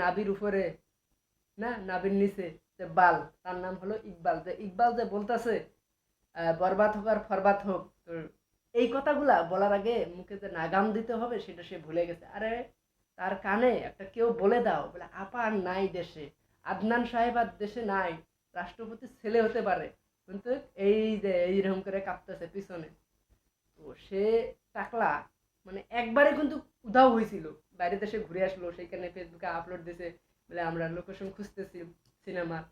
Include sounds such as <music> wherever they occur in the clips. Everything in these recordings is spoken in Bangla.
নাবির উপরে, না নাবির নিচে যে বাল, তার নাম হলো ইকবাল। যে ইকবাল যে বলতেছে বরবাদ হোক আর ফরবাদ হোক এই কথাগুলা বলার আগে মুখে যে নাগাম দিতে হবে, সেটা সে ভুলে গেছে। আরে তার কানে একটা কেউ বলে দাও, বলে, আপা আর নাই দেশে, আদনান সাহেব আর দেশে নাই রাষ্ট্রপতির ছেলে হতে পারে। কিন্তু এই যে এইরকম করে কাঁপতেছে পিছনে। তো সে টাকলা মানে একবারে কিন্তু উধাও হয়েছিল। বাইরে দেশে ঘুরে আসলো, সেইখানে ফেসবুকে আপলোড দিছে, বলে, আমরা লোকেশন খুঁজতেছি সিনেমার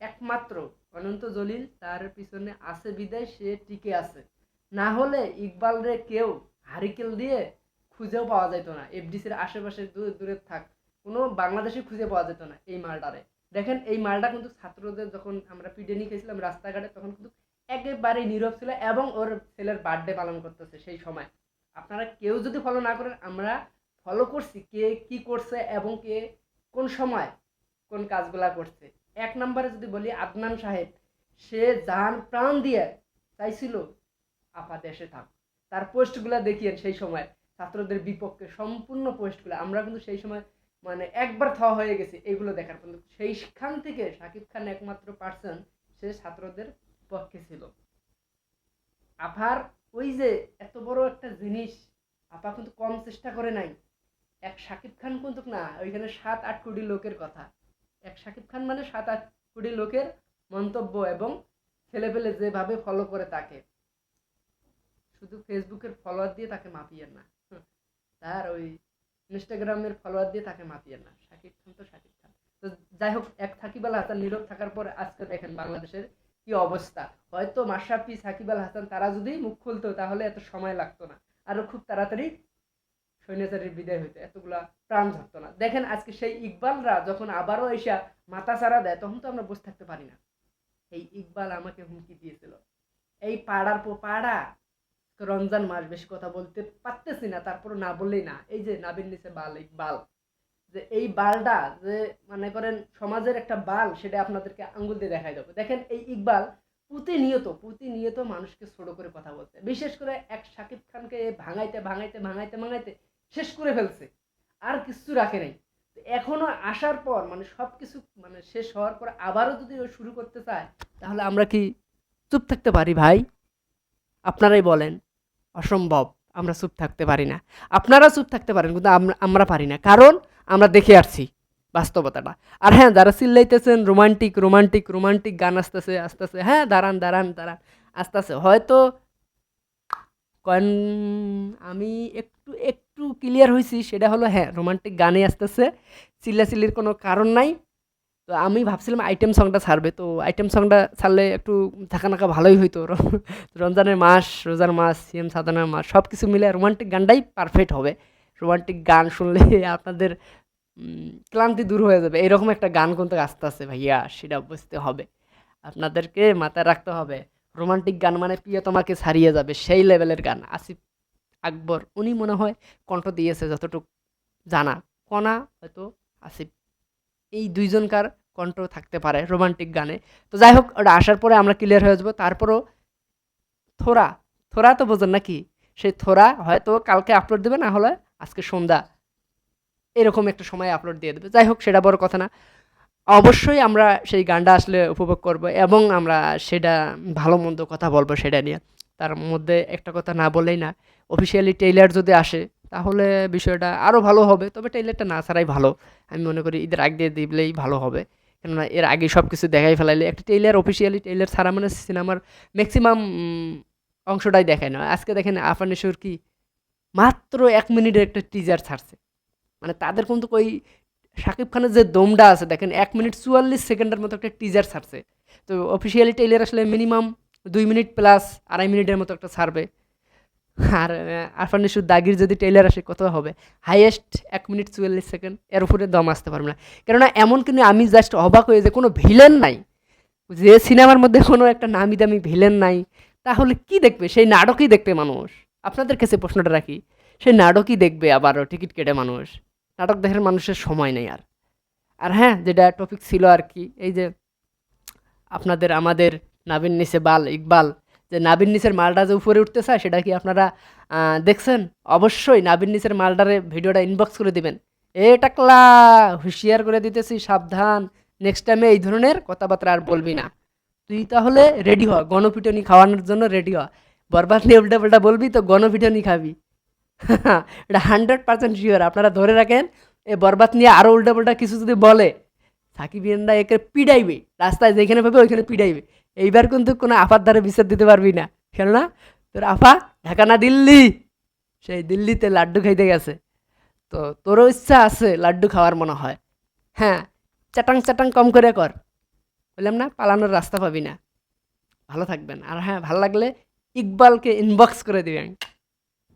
একমাত্র অনন্ত জলিল তার পিছনে আছে বিদায়, সে টিকে আছে। না হলে ইকবাল রে কেউ হারিকেল দিয়ে খুঁজেও পাওয়া যেত না। এফডিসির আশেপাশে দূরে থাক, কোনো বাংলাদেশে খুঁজে পাওয়া যেত না এই মালটারে। দেখেন, এই মালটা কিন্তু ছাত্রদের যখন আমরা পিডে নিয়ে গেছিলাম রাস্তাঘাটে, তখন কিন্তু একেবারে নীরব ছিল এবং ওর ছেলের বার্থডে পালন করতেছে সেই সময়। আপনারা কেউ যদি ফলো না করেন, আমরা ফলো করছি কে কি করছে এবং কে কোন সময় কোন কাজগুলা করছে। এক নম্বরে যদি বলি, আদনান সাহেব, সে জান প্রাণ দিয়ে চাইছিল, আপা, দেশে থাক। তার পোস্টগুলা দেখিয়েন সেই সময়। ছাত্রদের বিপক্ষে সম্পূর্ণ পোস্টগুলো। আমরা কিন্তু সেই সময় মানে একবার থ হয়ে গেছে এগুলো দেখার কিন্তু সেইখান থেকে শাকিব খান একমাত্র পার্সন সে ছাত্রদের পক্ষে ছিল। আপার ওই যে এত বড় একটা জিনিস, আপা কিন্তু কম চেষ্টা করে নাই। এক শাকিব খান কিন্তু না, ওইখানে সাত, আট কোটি লোকের কথা। এক শাকিব খান মানে সাত, আট কোটি লোকের মন্তব্য এবং ছেলেপেলে যেভাবে ফলো করে তাকে। শুধু ফেসবুকের ফলোয়ার দিয়ে তাকে মাপিয়েন না। তার ওই ইনস্টাগ্রামের ফলোয়ার দিয়ে তাকে মাপিয়েন না। শাকিব খান তো শাকিব খান। তো যাই হোক, এক সাকিব আল হাসান নীরব থাকার পর আজকে দেখেন বাংলাদেশের কি অবস্থা। হয়তো মাশরাফি, সাকিব আল হাসান তারা যদি মুখ খুলতো তাহলে এত সময় লাগতো না। আরও খুব তাড়াতাড়ি সৈন্যচারীর বিদায় হইতো। এতগুলা প্রাণ ধরতো না। দেখেন আজকে সেই ইকবালরা যখন আবারও এসা মাথা ছাড়া দেয়, তখন তো আমরা বসে থাকতে পারি না। এই ইকবাল আমাকে হুমকি দিয়েছিল। এই পাড়ার পো, পাড়া। রমজান মাস বেশি কথা বলতে পারতেছি না তারপর না বললেই না। এই যে নাবির নিচে বাল ইকবাল যে এই বালটা যে মনে করেন সমাজের একটা বাল, সেটা আপনাদেরকে আঙ্গুল দিয়ে দেখাই দেবো। দেখেন এই ইকবাল প্রতিনিয়ত প্রতিনিয়ত মানুষকে ছোট করে কথা বলতে বিশেষ করে এক সাকিব খানকে ভাঙাইতে ভাঙাইতে ভাঙাইতে ভাঙাইতে শেষ করে ফেলছে। আর কিছু রাখে নাই। তো এখনও আসার পর মানে সব কিছু মানে শেষ হওয়ার পর আবারও যদি ও শুরু করতে চায়, তাহলে আমরা কি চুপ থাকতে পারি ভাই? আপনারাই বলেন, অসম্ভব, আমরা চুপ থাকতে পারি না। আপনারা চুপ থাকতে পারেন, কিন্তু আমরা পারি না। কারণ আমরা দেখে আসছি বাস্তবতাটা। আর হ্যাঁ যারা চিল্লাইতেছেন, রোমান্টিক রোমান্টিক রোমান্টিক গান আসতেছে আসতেছে হ্যাঁ দাঁড়ান দাঁড়ান দাঁড়ান আস্তে আস্তে হয়তো কন আমি একটু একটু ক্লিয়ার হয়েছি সেটা হলো হ্যাঁ রোমান্টিক গানে আসতেছে, চিল্লাচিল্লির কোনো কারণ নাই। তো আমি ভাবছিলাম আইটেম সংটা ছাড়বে। তো আইটেম সংটা ছাড়লে একটু থাকা নাকা ভালোই হইতো। রমজানের মাস, রোজার মাস, সিএম সাদানার মাস সব কিছু মিলে রোমান্টিক গানটাই পারফেক্ট হবে। রোমান্টিক গান শুনলে আপনাদের ক্লান্তি দূর হয়ে যাবে। এরকম একটা গান কিন্তু আসতে আসতে ভাইয়া, সেটা বুঝতে হবে। আপনাদেরকে মাথায় রাখতে হবে রোমান্টিক গান মানে প্রিয় তোমাকে ছাড়িয়ে যাবে, সেই লেভেলের গান। আসিফ আকবর, উনি মনে হয় কণ্ঠ দিয়েছে যতটুকু জানা। কণা হয়তো আসিফ এই দুইজনকার কণ্ঠ থাকতে পারে রোমান্টিক গানে। তো যাই হোক ওটা আসার পরে আমরা ক্লিয়ার হয়ে যাব। তারপরও থোরা থোরা তো বোঝেন নাকি? সেই থোরা হয়তো কালকে আপলোড দেবে, না হলে আজকে সন্ধ্যা। এরকম একটা সময় আপলোড দিয়ে দেবে। যাই হোক সেটা বড় কথা না। অবশ্যই আমরা সেই গানটা আসলে উপভোগ করব এবং আমরা সেটা ভালো মন্দ কথা বলব সেটা নিয়ে। তার মধ্যে একটা কথা না বলেই না। অফিসিয়ালি টেইলার যদি আসে তাহলে বিষয়টা আরও ভালো হবে। তবে টেইলারটা না ছাড়াই ভালো। আমি মনে করি ঈদের আগ দিয়ে দিলেই ভালো হবে। কেননা এর আগে সব কিছু দেখাই ফেলাইলে একটা টেইলার অফিসিয়ালি টেইলার ছাড়া মানে সিনেমার ম্যাক্সিমাম অংশটাই দেখায় না। আজকে দেখেন আফানেশ্বর কি মাত্র এক মিনিটের একটা টিজার ছাড়ছে। মানে তাদের কিন্তু ওই শাকিব খানের যে দমটা আছে, দেখেন এক মিনিট চুয়াল্লিশ সেকেন্ডের মতো একটা টিজার ছাড়ছে। তো অফিসিয়ালি টেইলার আসলে মিনিমাম দুই মিনিট প্লাস আড়াই মিনিটের মতো একটা ছাড়বে। আর আরফান আফানিসুর দাগির যদি টেইলার আসে, কত হবে? হাইয়েস্ট এক মিনিট চুয়াল্লিশ সেকেন্ড, এর উপরে দম আসতে পারবে না। কেননা, এমন কিন্তু আমি জাস্ট অবাক হয়ে যে কোনো ভিলেন নাই। যে সিনেমার মধ্যে কোনো একটা নামি দামি ভিলেন নাই, তাহলে কি দেখবে? সেই নাটকই দেখবে মানুষ। আপনাদের কাছে প্রশ্নটা রাখি সেই নাটকই দেখবে আবারও, টিকিট কেটে মানুষ। নাটক দেখার মানুষের সময় নেই আর। আর হ্যাঁ যেটা টপিক ছিল আর কি, এই যে আপনাদের, আমাদের নাবিন নিচে বাল, ইকবাল যে নাবিন নিচের মালটা যে উপরে উঠতে চায় সেটা কি আপনারা দেখছেন? অবশ্যই নাবিন নিচের মালটারে ভিডিওটা ইনবক্স করে দিবেন। এ টাকলা, হুঁশিয়ার করে দিতেছি, সাবধান। নেক্সট টাইমে এই ধরনের কথাবার্তা আর বলবি না। তুই তাহলে রেডি হ, গণপিটনি খাওয়ানোর জন্য রেডি হ। বরবাদ নিয়ে উল্টা পাল্টা বলবি তো গণপিটনি খাবি। <laughs> এটা হান্ড্রেড পার্সেন্ট শিওর আপনারা ধরে রাখেন, এ বরবাদ নিয়ে আরও উল্টা পাল্টা কিছু যদি বলে, সাকিব ইয়ানরা একে পিডাইবে। রাস্তায় যেখানে পাবে ওইখানে পিডাইবে। এইবার কিন্তু কোনো আফার দ্বারা বিচার দিতে পারবি না। কেননা, তোর আফা ঢাকা না দিল্লি, সেই দিল্লিতে লাড্ডু খাইতে গেছে। তো তোরও ইচ্ছা আছে লাড্ডু খাওয়ার মনে হয়। হ্যাঁ চাটাং চাটাং কম করে কর। বললাম, না, পালানোর রাস্তা পাবি না। ভালো থাকবেন। আর হ্যাঁ ভালো লাগলে ইকবালকে ইনবক্স করে দিবেন।